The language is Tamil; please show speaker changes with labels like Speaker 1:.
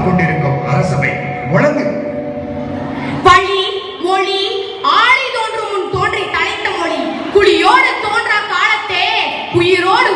Speaker 1: பார்த்து கொண்டிருக்கும் அரசவை முழங்கு
Speaker 2: வழி மொழி ஆழி தோன்றும் முன் தோன்றி தலைத்த மொழி. குழியோடு தோன்ற காலத்தே உயிரோடு